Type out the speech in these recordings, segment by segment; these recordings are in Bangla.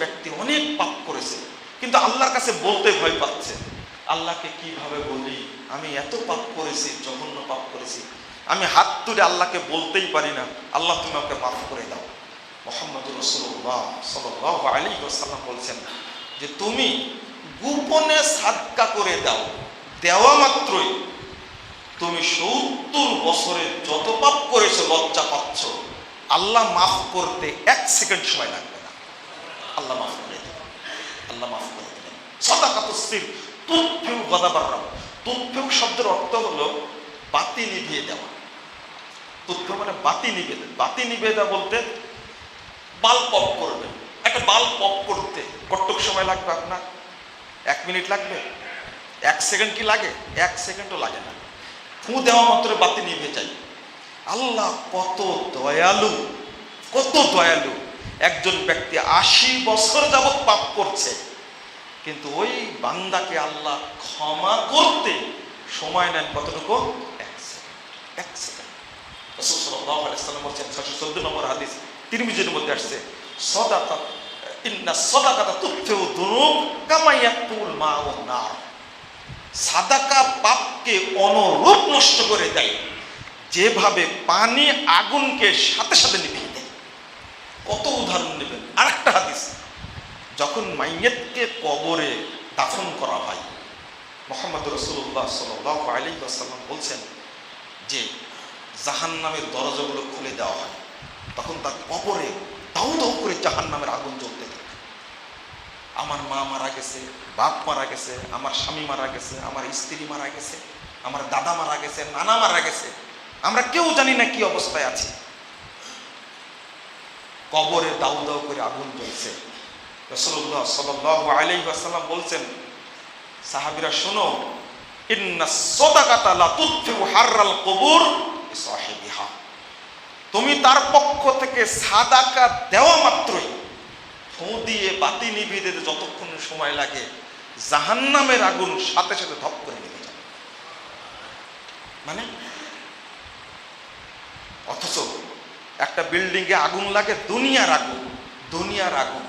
ব্যক্তি অনেক পাপ করেছে, কিন্তু আল্লাহর কাছে বলতে ভয় পাচ্ছে। আল্লাহকে কীভাবে বলি? আমি এত পাপ করেছি, জঘন্য পাপ করেছি। আমি হাত তুলে আল্লাহকে বলতেই পারি না, আল্লাহ তুমি আমাকে মাফ করে দাও। মোহাম্মদ রসুল্লাহ সাল্লাহ আলী সাল্লাম বলছেন যে, তুমি গোপনে সাদকা করে দাও। দেওয়া মাত্রই। তুমি সত্তর বছরে যত পাপ করেছ, লজ্জা পাচ্ছ। আল্লাহ মাফ করতে এক সেকেন্ড সময় লাগবে। আল্লাহ মাফ করে দেবেন আল্লাহ মাফ করে দেবেন সদাকাতস্থির তুৎফেউ গদাবাররাম। তুৎফেউ শব্দের অর্থ হলো বাতি নিভিয়ে দেওয়া। তুৎফেউ মানে বাতি দেওয়া বাতি দেওয়া বলতে বাল্ব পপ করবেন একটা বাল্ব পপ করতে কতটুক সময় লাগবে আপনার? এক মিনিট লাগবে? এক সেকেন্ড কি লাগে? এক সেকেন্ডও লাগে না। ফু দেওয়া মাত্র বাতি নিভে যায়। আল্লাহ কত দয়ালু কত দয়ালু। একজন ব্যক্তি আশি বছর যাবৎ পাপ করছে, কিন্তু ওই বান্দাকে আল্লাহ ক্ষমা করতে সময় নেন কতটুকু? এক নম্বর হাদিস মধ্যে আসছে, সদাকা, ইন্না সদাকাতা তুফিউ দুনুব কামা ইয়াকুল মা নার। সাদাকা পাপকে অনুরূপ নষ্ট করে দেয়। যেভাবে পানি আগুনকে সাথে সাথে দেয় কত উদাহরণ নেবেন? আরেকটা হাদিস। যখন মাইয়েতকে কবরে দাফন করা হয়, মোহাম্মদ রসুল্লাহ সাল্লাহ আলী আসাল্লাম বলছেন যে জাহান নামের দরজাগুলো খুলে দেওয়া হয়। তখন তার কবরে দাউ দাউ করে জাহান নামের আগুন জ্বলতে থাকে। আমার মা মারা গেছে, বাপ মারা গেছে, আমার স্বামী মারা গেছে, আমার স্ত্রী মারা গেছে, আমার দাদা মারা গেছে, নানা মারা গেছে। আমরা কেউ জানি না কি অবস্থায় আছি। কবরে দাউ দাউ করে আগুন জ্বলছে। রসল্লাহ সাল্লাহ আলাইহি আসাল্লাম বলছেন, সাহাবিরা, শোনো তুমি তার পক্ষ থেকে সাদাকা দেওয়া মাত্রই ফোঁ দিয়ে বাতি নিভিয়ে যতক্ষণ সময় লাগে, জাহান্নামের আগুন সাথে সাথে ধপ করে নিভে যাবে মানে? অথচ একটা বিল্ডিংয়ে আগুন লাগে, দুনিয়ার আগুন দুনিয়ার আগুন।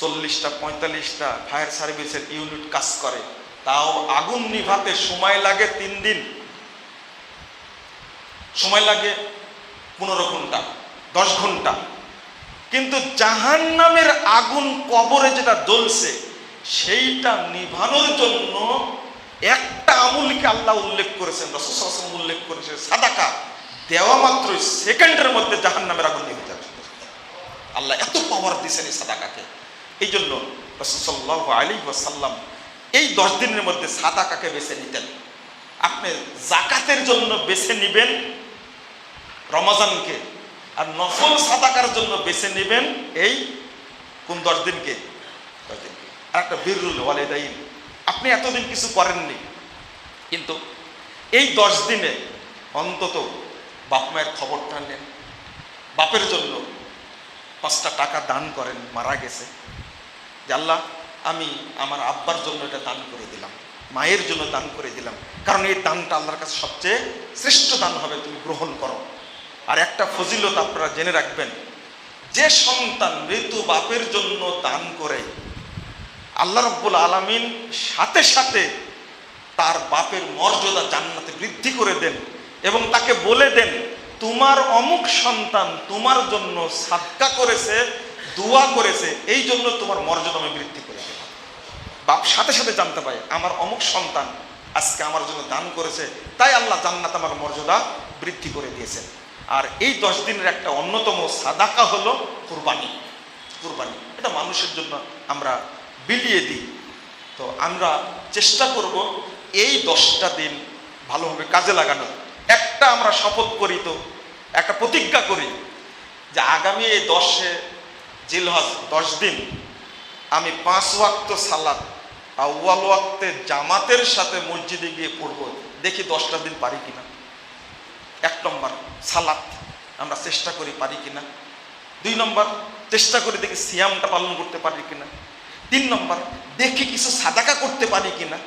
চল্লিশটা, পঁয়তাল্লিশটা ফায়ার সার্ভিসের ইউনিট কাজ করে, তাও আগুন নিভাতে সময় লাগে তিন দিন। সময় লাগে পনেরো ঘণ্টা, দশ ঘণ্টা। কিন্তু জাহান নামের আগুন কবরে যেটা জ্বলছে, সেইটা নিভানোর জন্য একটা আমুলকে আল্লাহ উল্লেখ করেছেন রসম উল্লেখ করেছে সাদাকা। দেওয়া মাত্র সেকেন্ডের মধ্যে জাহান নামের আগুন নিভে যাবে আল্লাহ এত পাওয়ার দিয়েছেন এই সাদাকাকে। এই জন্য রসুল্লাহ আলী ওয়াসাল্লাম এই দশ দিনের মধ্যে সাদাকাকে বেছে নিতেন। আপনি জাকাতের জন্য বেছে নিবেন, রমাজানকে, আর নফল সাদাকার জন্য বেছে নেবেন এই কোন দশ দিনকে? দশ দিনকে। আর একটা বীরুল ওয়ালেদাইন, আপনি এতদিন কিছু করেননি। কিন্তু এই দশ দিনে অন্তত বাপ মায়ের খবরটা নেন বাপের জন্য পাঁচটা টাকা দান করেন, মারা গেছে। যে আল্লাহ, আমি আমার আব্বার জন্য এটা দান করে দিলাম, মায়ের জন্য দান করে দিলাম। কারণ এই দানটা আল্লাহর কাছে সবচেয়ে শ্রেষ্ঠ দান হবে, তুমি গ্রহণ করো। আর একটা ফজিলত আপনারা জেনে রাখবেন, যে সন্তান মৃত্যু বাপের জন্য দান করে, আল্লাহ রব্বুল আলমিন সাথে সাথে তার বাপের মর্যাদা জান্নাতে বৃদ্ধি করে দেন। এবং তাকে বলে দেন, তোমার অমুক সন্তান তোমার জন্য সাদকা করেছে, দোয়া করেছে, এই জন্য তোমার মর্যাদা আমি বৃদ্ধি করে দেব। বাপ সাথে সাথে জানতে পারে আমার অমুক সন্তান আজকে আমার জন্য দান করেছে, তাই আল্লাহ জান্নাত আমার মর্যাদা বৃদ্ধি করে দিয়েছেন। আর এই দশ দিনের একটা অন্যতম সাদাকা হলো কুরবানি। কুরবানি, এটা মানুষের জন্য আমরা বিলিয়ে দিই। তো আমরা চেষ্টা করব এই দশটা দিন ভালোভাবে কাজে লাগানো একটা আমরা শপথ করি তো, একটা প্রতিজ্ঞা করি যে আগামী এই দশে জিলহজ, দশ দিন আমি পাঁচ ওয়াক্ত সালাদ আউ্বাল ওয়াক্তে জামাতের সাথে মসজিদে গিয়ে পড়ব। দেখি দশটা দিন পারি কিনা। এক নম্বর সালাদ আমরা চেষ্টা করি পারি কিনা। দুই নম্বর, চেষ্টা করে দেখি সিয়ামটা পালন করতে পারি কিনা। তিন নম্বর, দেখি কিছু সাদাকা করতে পারি কিনা।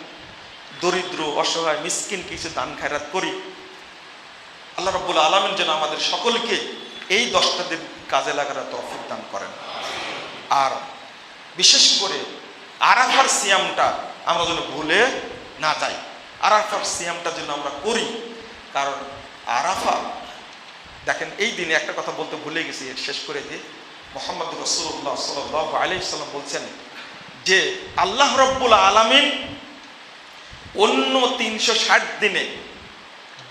দরিদ্র, অসহায়, মিসকিন কিছু দান খায়রাত করি। আল্লাহ রব্বুল আলমিন যেন আমাদের সকলকে এই দশটা দিন কাজে লাগার তৌফিক দান করেন। আর বিশেষ করে আরাফার সিয়ামটা আমরা যেন ভুলে না যাই। আরাফার সিয়ামটা যেন আমরা করি। কারণ আরাফা, দেখেন এই দিনে একটা কথা বলতে ভুলে গেছি, এর শেষ করে দিয়ে মোহাম্মদ রসুল্লাহ সাল্লাহ আলাইসাল্লাম বলছেন যে, আল্লাহ রব্বুল আলামিন অন্য তিনশো ষাট দিনে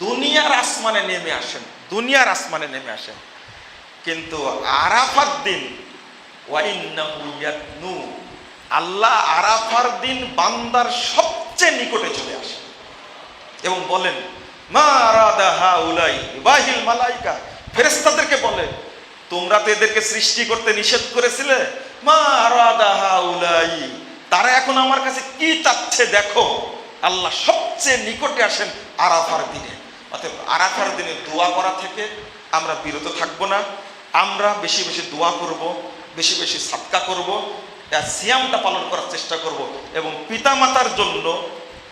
দুনিয়ার আসমানে নেমে আসেন, দুনিয়ার আসমানে নেমে আসেন। কিন্তু আরাফার দিন ইয়াদনু আল্লাহ আরাফার দিন বান্দার সবচেয়ে নিকটে চলে আসে। এবং বলেন, মা আরাদাহা উলাই বাহিল মালাইকা। ফেরেশতাদেরকে বলে, তোমরা তো এদেরকে সৃষ্টি করতে নিষেধ করেছিলে? মা আরাদাহা উলাই তারা এখন আমার কাছে কি চাচ্ছে দেখো? আল্লাহ সবচেয়ে নিকটে আসেন আরাফার দিনে। অতএব আরাফার দিনে দোয়া করা থেকে আমরা বিরত থাকব না। আমরা বেশি বেশি দোয়া করব, বেশি বেশি সাদকা করব সিয়ামটা পালন করার চেষ্টা করব এবং পিতামাতার জন্য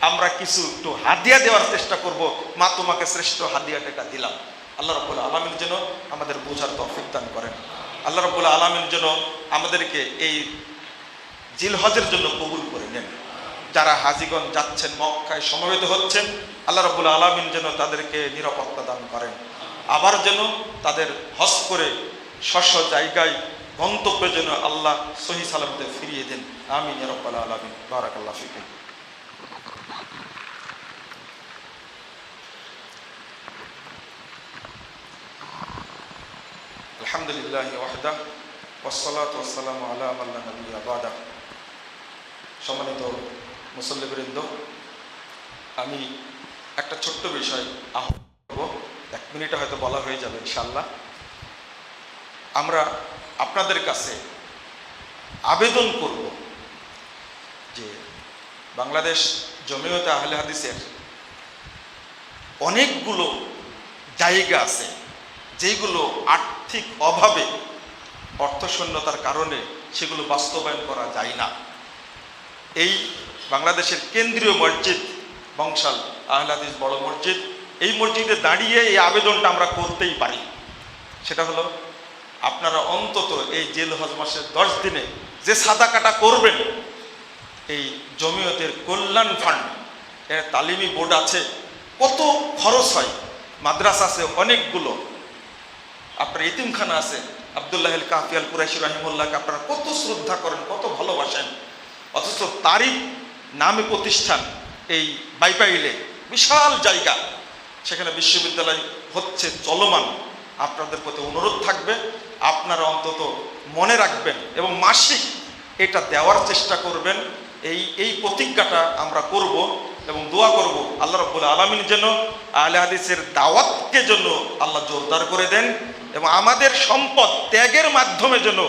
আমরা কিছু একটু হাদিয়া দেওয়ার চেষ্টা করব। মা, তোমাকে শ্রেষ্ঠ হাদিয়া টাকা দিলাম। আল্লাহ রব্বুল আলমীর যেন আমাদের বোঝার তৌফিক দান করেন। আল্লাহ রব্বুল আলমীর জন্য আমাদেরকে এই জিলহজের জন্য কবুল করে নেন। যারা হাজিগণ যাচ্ছেন, মক্কায় সমবেত হচ্ছেন, আল্লাহ রব্বুল আলমিন যেন তাদেরকে নিরাপত্তা দান করেন। আবার যেন তাদের হজ করে শস্য জায়গায় গন্তব্যে যেন আল্লাহ সহি সালামতে ফিরিয়ে দেন। আমি রব্বাল আলমিন। বারাকাল্লাহ ফিকিন আলহামদুলিল্লাহ ওয়াহদা ওসলাত ওসালাম আলা আল্লাহ নবী আবাদা সম্মানিত মুসল্লিবৃন্দ, আমি একটা ছোট্ট বিষয় করব। এক মিনিটে হয়তো বলা হয়ে যাবে ইনশাল্লাহ আমরা আপনাদের কাছে আবেদন করব যে বাংলাদেশ জমিয়তে আহলে হাদিসের অনেকগুলো জায়গা আছে যেগুলো আর্থিক অভাবে অর্থশূন্যতার কারণে সেগুলো বাস্তবায়ন করা যায় না। এই বাংলাদেশের কেন্দ্রীয় মসজিদ, বংশাল আহলাদিস বড় মসজিদ। এই মসজিদে দাঁড়িয়ে এই আবেদনটা আমরা করতেই পারি। সেটা হলো, আপনারা অন্তত এই জেল হজ মাসের দশ দিনে যে সাদা কাটা করবেন, এই জমিয়তের কল্যাণ ফান্ড এর তালিমি বোর্ড আছে, কত খরচ হয়? মাদ্রাসা আছে অনেকগুলো। আপনার ইতিমখানা আছে, আবদুল্লাহ কাফি আল কুরাইশি রাহিমুল্লাহকে আপনারা কত শ্রদ্ধা করেন, কত ভালোবাসেন। অথচ তারই নামে প্রতিষ্ঠান এই বাইপাইলে বিশাল জায়গা। সেখানে বিশ্ববিদ্যালয় হচ্ছে চলমান। আপনাদের প্রতি অনুরোধ থাকবে, আপনারা অন্তত মনে রাখবেন এবং মাসিক এটা দেওয়ার চেষ্টা করবেন। এই এই প্রতিজ্ঞাটা আমরা করব এবং দোয়া করব আল্লাহ রব্বুল আলমিন যেন আলে হাদিসের দাওয়াতকে জন্য আল্লাহ জোরদার করে দেন এবং আমাদের সম্পদ ত্যাগের মাধ্যমে যেন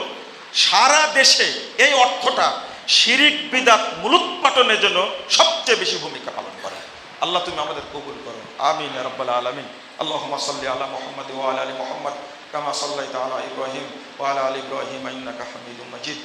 সারা দেশে এই অর্থটা শিরিক, বিদাত মূলোৎপাটনের জন্য সবচেয়ে বেশি ভূমিকা পালন করে। আল্লাহ তুমি আমাদের কবুল করো। আমিন রব্বাল আলমিন। আল্লাহ সাল্লি আলা মোহাম্মদ ওয়াল আলী মোহাম্মদ, কামা সাল্লাহ তালা ইব্রাহিম ওয়াল আলী ইব্রাহিম আইনাকা হামিদুল মজিদ।